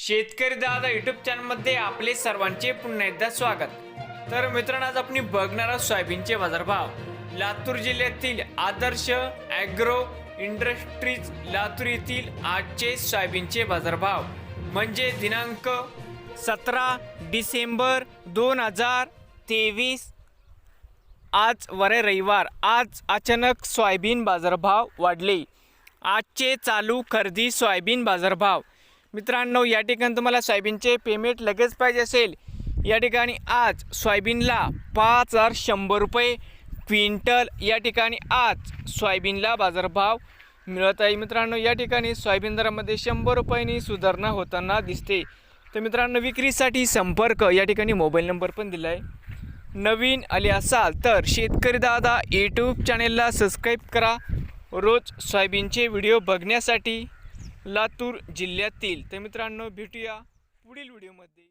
शेतकरी दादा युट्यूब चॅनलमध्ये आपले सर्वांचे पुन्हा एकदा स्वागत. तर मित्रांनो आज आपण बघणार आहोत सोयाबीनचे बाजारभाव. लातूर जिल्ह्यातील आदर्श ॲग्रो इंडस्ट्रीज लातूर येथील आजचे सोयाबीनचे बाजारभाव. म्हणजे दिनांक सतरा डिसेंबर दोन हजार तेवीस. आज वरे रविवार. आज अचानक सोयाबीन बाजारभाव वाढले. आजचे चालू खरेदी सोयाबीन बाजारभाव. मित्रांनो या ठिकाणी तुम्हाला सोयाबीनचे पेमेंट लगेच पाहिजे असेल. या ठिकाणी आज सोयाबीनला पाच हजार शंभर रुपये क्विंटल या ठिकाणी आज सोयाबीनला बाजारभाव मिळत आहे. मित्रांनो या ठिकाणी सोयाबीन दरामध्ये शंभर रुपयांनी सुधारणा होताना दिसते. तर मित्रांनो विक्रीसाठी संपर्क या ठिकाणी मोबाईल नंबर पण दिला आहे नवीन आले असाल तर शेतकरी दादा यूट्यूब चॅनेलला सबस्क्राईब करा. रोज सोयाबीनचे व्हिडिओ बघण्यासाठी लातूर जिल्ह्यातील. तर मित्रांनो भेटूया पुढील व्हिडिओमध्ये.